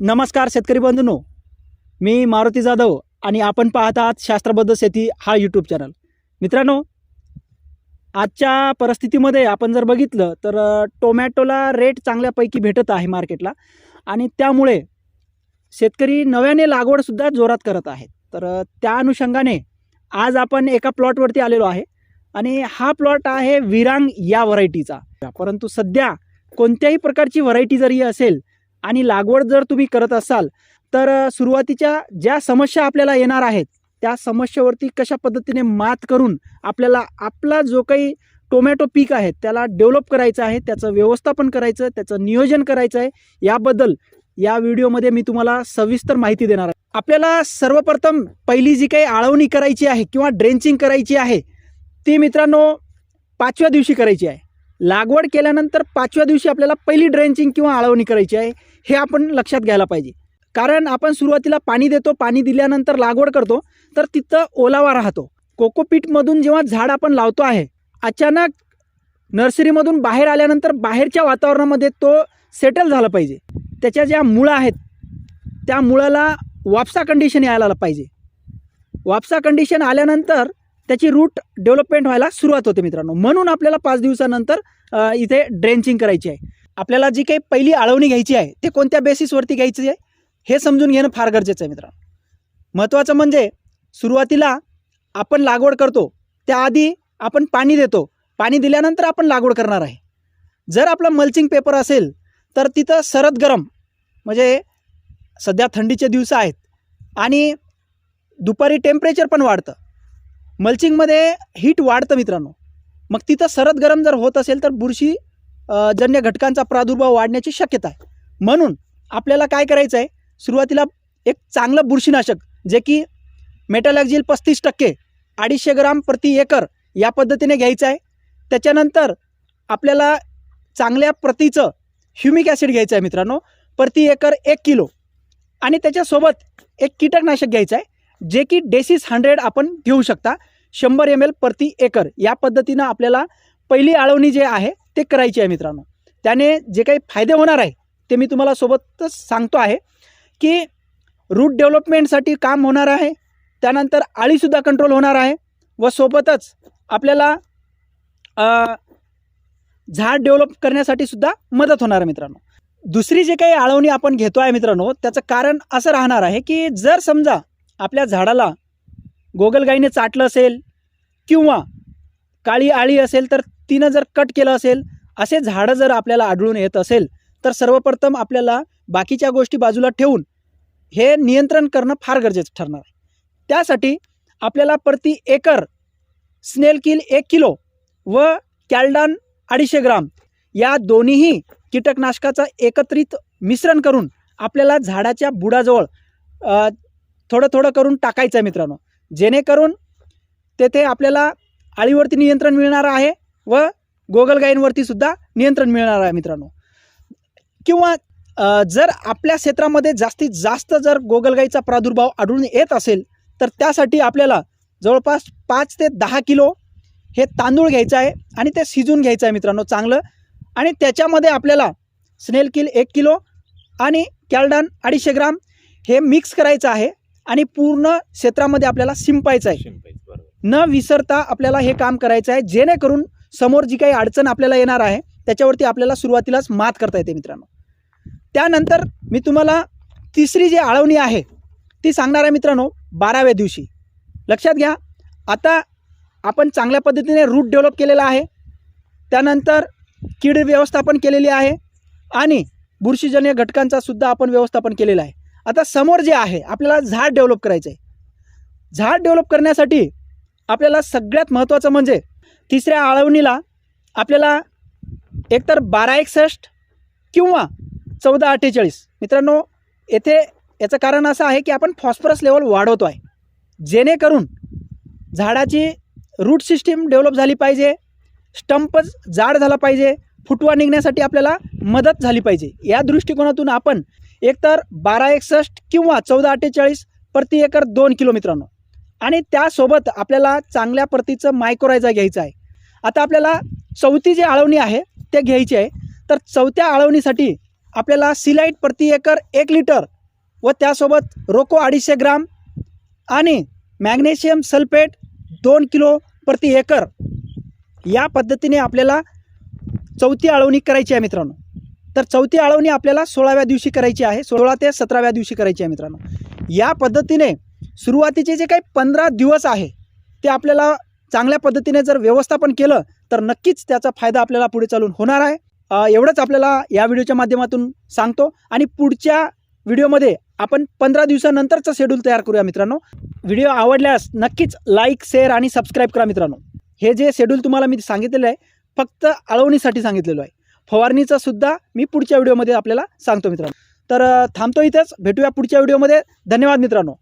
नमस्कार शेतकरी बंधूनो. मी मारुती जाधव आणि आपण पाहत आहात शास्त्रबद्ध शेती हा यूट्यूब चॅनल मित्रांनो आजच्या परिस्थितीमध्ये आपण जर बघितलं तर टोमॅटोला रेट चांगल्यापैकी भेटत आहे मार्केटला आणि त्यामुळे शेतकरी नव्याने लागवडसुद्धा जोरात करत आहेत. तर त्या अनुषंगाने आज आपण एका प्लॉटवरती आलेलो आहे आणि हा प्लॉट आहे विरांग या व्हरायटीचा परंतु सध्या कोणत्याही प्रकारची व्हरायटी जरी असेल आणि लागवड जर तुम्ही करत असाल तर सुरुवातीच्या ज्या समस्या आपल्याला येणार आहेत त्या समस्येवरती कशा पद्धतीने मात करून आपल्याला आपला जो काही टोमॅटो पीक आहे त्याला डेव्हलप करायचं आहे त्याचं व्यवस्थापन करायचं त्याचं नियोजन करायचं आहे याबद्दल या व्हिडिओमध्ये मी तुम्हाला सविस्तर माहिती देणार आहे. आपल्याला सर्वप्रथम पहिली जी काही आळवणी करायची आहे किंवा ड्रेंचिंग करायची आहे ती मित्रांनो पाचव्या दिवशी करायची आहे. लागवड केल्यानंतर पाचव्या दिवशी आपल्याला पहिली ड्रेंचिंग किंवा आळवणी करायची आहे हे आपण लक्षात घ्यायला पाहिजे. कारण आपण सुरुवातीला पाणी देतो पाणी दिल्यानंतर लागवड करतो तर तिथं ओलावा राहतो. कोकोपीटमधून जेव्हा झाड आपण लावतो आहे अचानक नर्सरीमधून बाहेर आल्यानंतर बाहेरच्या वातावरणामध्ये तो सेटल झाला पाहिजे. त्याच्या ज्या मुळं आहेत त्या मुळाला वापसा कंडिशन यायला पाहिजे. वापसा कंडिशन आल्यानंतर त्याची रूट डेव्हलपमेंट व्हायला सुरुवात होते मित्रांनो. म्हणून आपल्याला पाच दिवसानंतर इथे ड्रेंचिंग करायची आहे. आपल्याला जी काही पहिली आळवणी घ्यायची आहे ते कोणत्या बेसिसवरती घ्यायची आहे हे समजून घेणं फार गरजेचं आहे मित्रांनो. महत्त्वाचं म्हणजे सुरुवातीला आपण लागवड करतो त्याआधी आपण पाणी देतो. पाणी दिल्यानंतर आपण लागवड करणार आहे. जर आपला मल्चिंग पेपर असेल तर तिथं सरद गरम म्हणजे सध्या थंडीचे दिवस आहेत आणि दुपारी टेम्परेचर पण वाढतं. मल्चिंगमध्ये हीट वाढतं मित्रांनो. मग तिथं सरद गरम जर होत असेल तर बुरशी जन्य घटकांचा प्रादुर्भाव वाढण्याची शक्यता आहे. म्हणून आपल्याला काय करायचं आहे सुरुवातीला एक चांगलं बुरशीनाशक जे की मेटालॅक्झिल पस्तीस टक्के अडीचशे ग्राम प्रति एकर या पद्धतीने घ्यायचं आहे. त्याच्यानंतर आपल्याला चांगल्या प्रतीचं ह्युमिक ॲसिड घ्यायचं आहे मित्रांनो प्रति एकर एक किलो. आणि त्याच्यासोबत एक कीटकनाशक घ्यायचं आहे. जे की डेसिस हंड्रेड आपण घेऊ शकता. शंभर एम एल प्रति एकर. या पद्धतीनं आपल्याला पहिली आळवणी जे आहे ते करायची आहे मित्रांनो. त्याने जे काही फायदे होणार आहे ते मी तुम्हाला सोबतच सांगतो आहे की रूट डेव्हलपमेंटसाठी काम होणार आहे. त्यानंतर आळीसुद्धा कंट्रोल होणार आहे व सोबतच आपल्याला झाड डेव्हलप करण्यासाठी सुद्धा मदत होणार आहे मित्रांनो. दुसरी जे काही आळवणी आपण घेतो आहे मित्रांनो त्याचं कारण असं राहणार आहे की जर समजा आपल्या झाडाला गोगलगाईने चाटलं असेल किंवा काळी आळी असेल तर तिनं जर कट केलं असेल असे झाडं जर आपल्याला आढळून येत असेल तर सर्वप्रथम आपल्याला बाकीच्या गोष्टी बाजूला ठेवून हे नियंत्रण करणं फार गरजेचं ठरणार आहे. त्यासाठी आपल्याला प्रति एकर स्नेल किल एक किलो व कॅल्डान अडीचशे ग्राम या दोन्हीही कीटकनाशकाचं एकत्रित मिश्रण करून आपल्याला झाडाच्या बुडाजवळ थोडं थोडं करून टाकायचं आहे मित्रांनो. जेणेकरून तेथे आपल्याला आळीवरती नियंत्रण मिळणार आहे व गोगलगायींवरती सुद्धा नियंत्रण मिळणार आहे मित्रांनो. किंवा जर आपल्या क्षेत्रामध्ये जास्तीत जास्त जर गोगलगाईचा प्रादुर्भाव आढळून येत असेल तर त्यासाठी आपल्याला जवळपास पाच ते दहा किलो हे तांदूळ घ्यायचं आहे आणि ते शिजून घ्यायचं आहे मित्रांनो चांगलं. आणि त्याच्यामध्ये आपल्याला स्नेल किल एक किलो आणि कॅलडन अडीचशे ग्राम हे मिक्स करायचं आहे. आणि पूर्ण क्षेत्रामध्ये आपल्याला शिंपायचं आहे. न विसरता आपल्याला हे काम करायचं आहे जेणेकरून समोर जी काही अडचण आपल्याला येणार आहे त्याच्यावरती आपल्याला सुरुवातीलाच मात करता येते मित्रांनो. त्यानंतर मी तुम्हाला तिसरी जी आळवणी आहे ती सांगणार आहे मित्रांनो बाराव्या दिवशी. लक्षात घ्या आता आपण चांगल्या पद्धतीने रूट डेव्हलप केलेला आहे त्यानंतर कीड व्यवस्थापन केलेली आहे आणि बुरशीजन्य घटकांचा सुद्धा आपण व्यवस्थापन केलेलं आहे. आता समोर जे आहे आपल्याला झाड डेव्हलप करायचं आहे झाड डेव्हलप करण्यासाठी आपल्याला सगळ्यात महत्त्वाचं म्हणजे तिसऱ्या आळवणीला आपल्याला एकतर बारा एकसष्ट किंवा चौदा अठ्ठेचाळीस. मित्रांनो येथे याचं कारण असं आहे की आपण फॉस्फरस लेवल वाढवतो आहे. जेणेकरून झाडाची रूट सिस्टीम डेव्हलप झाली पाहिजे स्टंपच जाड झाला पाहिजे फुटवा निघण्यासाठी आपल्याला मदत झाली पाहिजे. या दृष्टिकोनातून आपण एकतर बारा एकसष्ट किंवा चौदा अठ्ठेचाळीस प्रति एकर दोन किलो मित्रांनो. आणि त्यासोबत आपल्याला चांगल्या प्रतीचं मायक्रोरायझा घ्यायचं आहे. आता आपल्याला चौथी जी आळवणी आहे ते घ्यायची आहे. तर चौथ्या आळवणीसाठी आपल्याला सिलाईट प्रति एकर एक लिटर व त्यासोबत रोको अडीचशे ग्राम आणि मॅग्नेशियम सल्फेट दोन किलो प्रति एकर या पद्धतीने आपल्याला चौथी आळवणी करायची आहे मित्रांनो. तर चौथी आळवणी आपल्याला सोळाव्या दिवशी करायची आहे. सोळा ते सतराव्या दिवशी करायची आहे मित्रांनो. या पद्धतीने सुरुवातीचे जे काही पंधरा दिवस आहे ते आपल्याला चांगल्या पद्धतीने जर व्यवस्थापन केलं तर नक्कीच त्याचा फायदा आपल्याला पुढे चालून होणार आहे. एवढंच आपल्याला या व्हिडिओच्या माध्यमातून सांगतो. आणि पुढच्या व्हिडिओमध्ये आपण पंधरा दिवसानंतरचं शेड्यूल तयार करूया मित्रांनो. व्हिडिओ आवडल्यास नक्कीच लाईक शेअर आणि सबस्क्राईब करा मित्रांनो. हे जे शेड्यूल तुम्हाला मी सांगितलेलं आहे फक्त आळवणीसाठी सांगितलेलं आहे. फवारणीचा सुद्धा मी पुढच्या व्हिडिओमध्ये आपल्याला सांगतो मित्रांनो. तर थांबतो इथेच. भेटूया पुढच्या व्हिडिओमध्ये. धन्यवाद मित्रांनो.